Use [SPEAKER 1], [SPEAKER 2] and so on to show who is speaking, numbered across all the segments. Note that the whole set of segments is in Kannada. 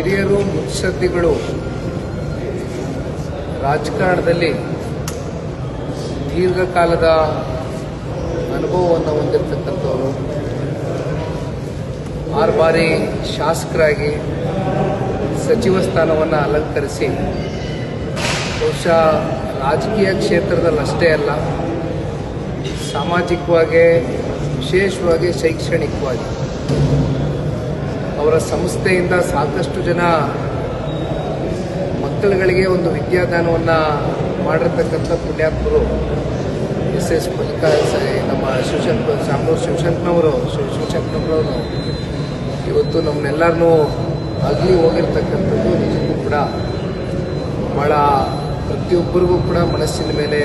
[SPEAKER 1] ಹಿರಿಯರು, ಮುತ್ಸದ್ದಿಗಳು ರಾಜಕಾರಣದಲ್ಲಿ ದೀರ್ಘಕಾಲದ ಅನುಭವವನ್ನು ಹೊಂದಿರತಕ್ಕಂಥವರು. ಆರು ಬಾರಿ ಶಾಸಕರಾಗಿ ಸಚಿವ ಸ್ಥಾನವನ್ನು ಅಲಂಕರಿಸಿ, ಬಹುಶಃ ರಾಜಕೀಯ ಕ್ಷೇತ್ರದಲ್ಲಷ್ಟೇ ಅಲ್ಲ, ಸಾಮಾಜಿಕವಾಗಿ, ವಿಶೇಷವಾಗಿ, ಶೈಕ್ಷಣಿಕವಾಗಿ. ಅವರ ಸಂಸ್ಥೆಯಿಂದ ಸಾಕಷ್ಟು ಜನ ಮಕ್ಕಳುಗಳಿಗೆ ಒಂದು ವಿದ್ಯಾದಾನವನ್ನು ಮಾಡಿರ್ತಕ್ಕಂಥ ಪುಣ್ಯಾತ್ಮರು. ಎಸ್ ಎಸ್ ಮಲ್ಲಿಕಾ ನಮ್ಮ ಶಿವಶಂಕ ಸಾಂಬೂರು ಶಿವಶಂಕನವರು ಶಿವ ಶಿವಶಂಕನವರು ಇವತ್ತು ನಮ್ಮನ್ನೆಲ್ಲರನ್ನೂ ಅಲ್ಲಿ ಹೋಗಿರ್ತಕ್ಕಂಥದ್ದು ನಿಜಕ್ಕೂ ಕೂಡ ಭಾಳ ಪ್ರತಿಯೊಬ್ಬರಿಗೂ ಕೂಡ ಮನಸ್ಸಿನ ಮೇಲೆ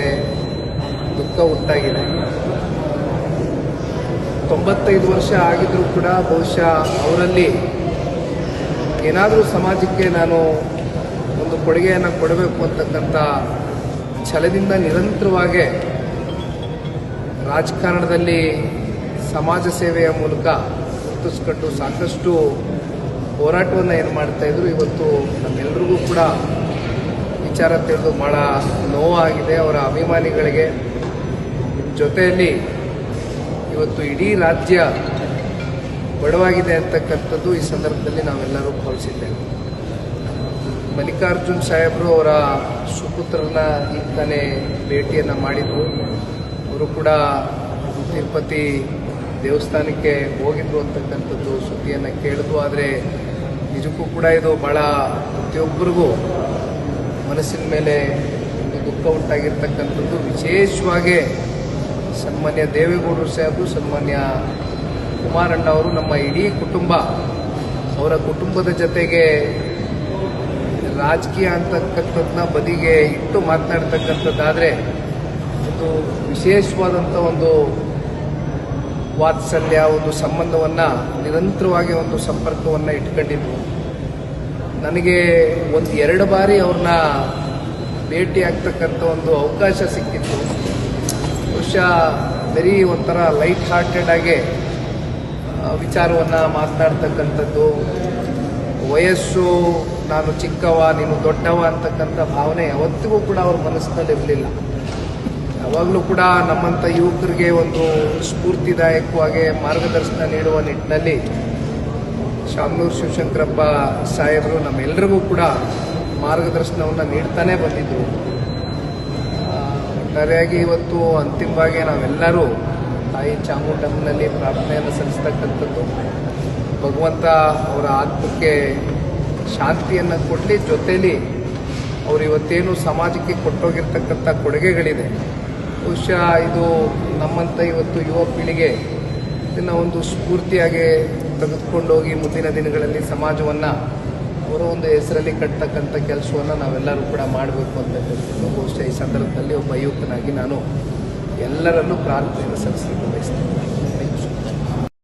[SPEAKER 1] ದುಃಖ ಉಂಟಾಗಿದೆ. ತೊಂಬತ್ತೈದು ವರ್ಷ ಆಗಿದ್ರೂ ಕೂಡ ಬಹುಶಃ ಅವರಲ್ಲಿ ಏನಾದರೂ ಸಮಾಜಕ್ಕೆ ನಾನು ಒಂದು ಕೊಡುಗೆಯನ್ನು ಕೊಡಬೇಕು ಅಂತಕ್ಕಂಥ ಛಲದಿಂದ ನಿರಂತರವಾಗಿ ರಾಜಕಾರಣದಲ್ಲಿ ಸಮಾಜ ಸೇವೆಯ ಮೂಲಕ ಗುರುತಿಸ್ಕೊಂಡು ಸಾಕಷ್ಟು ಹೋರಾಟವನ್ನು ಏನು ಮಾಡ್ತಾಯಿದ್ರು ಇವತ್ತು ನಮ್ಮೆಲ್ಲರಿಗೂ ಕೂಡ ವಿಚಾರ ತಿಳಿದು ಭಾಳ ನೋವಾಗಿದೆ. ಅವರ ಅಭಿಮಾನಿಗಳಿಗೆ. ಜೊತೆಯಲ್ಲಿ ಇವತ್ತು ಇಡೀ ರಾಜ್ಯ ಬಡವಾಗಿದೆ ಅಂತಕ್ಕಂಥದ್ದು ಈ ಸಂದರ್ಭದಲ್ಲಿ ನಾವೆಲ್ಲರೂ ಭಾವಿಸಿದ್ದೇವೆ. ಮಲ್ಲಿಕಾರ್ಜುನ್ ಸಾಹೇಬರು ಅವರ ಸುಪುತ್ರನ ಇಂತಾನೆ ತಾನೇ ಭೇಟಿಯನ್ನು ಮಾಡಿದ್ರು. ಅವರು ಕೂಡ ತಿರುಪತಿ ದೇವಸ್ಥಾನಕ್ಕೆ ಹೋಗಿದ್ರು ಅಂತಕ್ಕಂಥದ್ದು ಸುದ್ದಿಯನ್ನು ಕೇಳಿದ್ರು. ಆದರೆ ನಿಜಕ್ಕೂ ಕೂಡ ಇದು ಭಾಳ ಪ್ರತಿಯೊಬ್ಬರಿಗೂ ಮನಸ್ಸಿನ ಮೇಲೆ ಒಂದು ದುಃಖ ಉಂಟಾಗಿರ್ತಕ್ಕಂಥದ್ದು. ವಿಶೇಷವಾಗಿ ಸನ್ಮಾನ್ಯ ದೇವೇಗೌಡರು ಸಾಹೇಬರು, ಸನ್ಮಾನ್ಯ ಕುಮಾರಣ್ಣ ಅವರು, ನಮ್ಮ ಇಡೀ ಕುಟುಂಬ, ಅವರ ಕುಟುಂಬದ ಜೊತೆಗೆ ರಾಜಕೀಯ ಅಂತಕ್ಕಂಥದ್ದನ್ನ ಬದಿಗೆ ಇಟ್ಟು ಮಾತನಾಡ್ತಕ್ಕಂಥದ್ದಾದರೆ ಒಂದು ವಿಶೇಷವಾದಂಥ ಒಂದು ವಾತ್ಸಲ್ಯ, ಒಂದು ಸಂಬಂಧವನ್ನು, ನಿರಂತರವಾಗಿ ಒಂದು ಸಂಪರ್ಕವನ್ನು ಇಟ್ಕೊಂಡಿದ್ವು ನನಗೆ ಒಂದು ಎರಡು ಬಾರಿ ಅವ್ರನ್ನ ಭೇಟಿ ಆಗ್ತಕ್ಕಂಥ ಒಂದು ಅವಕಾಶ ಸಿಕ್ಕಿತ್ತು. ಬಹುಶಃ ವೆರಿ ಒಂಥರ ಲೈಟ್ ಹಾರ್ಟೆಡ್ ಆಗಿ ವಿಚಾರವನ್ನು ಮಾತನಾಡ್ತಕ್ಕಂಥದ್ದು. ವಯಸ್ಸು, ನಾನು ಚಿಕ್ಕವ, ನೀನು ದೊಡ್ಡವ ಅಂತಕ್ಕಂಥ ಭಾವನೆ ಯಾವತ್ತಿಗೂ ಕೂಡ ಅವ್ರ ಮನಸ್ಸಿನಲ್ಲಿ ಇರಲಿಲ್ಲ. ಯಾವಾಗಲೂ ಕೂಡ ನಮ್ಮಂಥ ಯುವಕರಿಗೆ ಒಂದು ಸ್ಫೂರ್ತಿದಾಯಕವಾಗಿ ಮಾರ್ಗದರ್ಶನ ನೀಡುವ ನಿಟ್ಟಿನಲ್ಲಿ ಶಾಮನೂರು ಶಿವಶಂಕರಪ್ಪ ಸಾಹೇಬರು ನಮ್ಮೆಲ್ಲರಿಗೂ ಕೂಡ ಮಾರ್ಗದರ್ಶನವನ್ನು ನೀಡ್ತಾನೆ ಬಂದಿದ್ದರು ಒಟ್ಟಾರೆಯಾಗಿ ಇವತ್ತು ಅಂತಿಮವಾಗಿ ನಾವೆಲ್ಲರೂ ತಾಯಿ ಚಾಮುಂಡಮ್ಮನಲ್ಲಿ ಪ್ರಾರ್ಥನೆಯನ್ನು ಸಲ್ಲಿಸ್ತಕ್ಕಂಥದ್ದು. ಭಗವಂತ ಅವರ ಆತ್ಮಕ್ಕೆ ಶಾಂತಿಯನ್ನು ಕೊಡಲಿ ಜೊತೆಯಲ್ಲಿ ಅವರು ಇವತ್ತೇನು ಸಮಾಜಕ್ಕೆ ಕೊಟ್ಟೋಗಿರ್ತಕ್ಕಂಥ ಕೊಡುಗೆಗಳಿದೆ. ಬಹುಶಃ ಇದು ನಮ್ಮಂಥ ಇವತ್ತು ಯುವ ಪೀಳಿಗೆ ಇದನ್ನು ಒಂದು ಸ್ಫೂರ್ತಿಯಾಗಿ ತೆಗೆದುಕೊಂಡೋಗಿ ಮುಂದಿನ ದಿನಗಳಲ್ಲಿ ಸಮಾಜವನ್ನು ಅವರ ಒಂದು ಹೆಸರಲ್ಲಿ ಕಟ್ತಕ್ಕಂಥ ಕೆಲಸವನ್ನು ನಾವೆಲ್ಲರೂ ಕೂಡ ಮಾಡಬೇಕು ಅಂತಕ್ಕಂಥದ್ದು ಬಹುಶಃ ಈ ಸಂದರ್ಭದಲ್ಲಿ ಒಬ್ಬ ಯುವಕನಾಗಿ ನಾನು ಎಲ್ಲರಲ್ಲೂ ಪ್ರಾರ್ಥನೆಯನ್ನು ಸಲ್ಲಿಸಲಿಕ್ಕೆ ಬಯಸ್ತೇನೆ. Thank you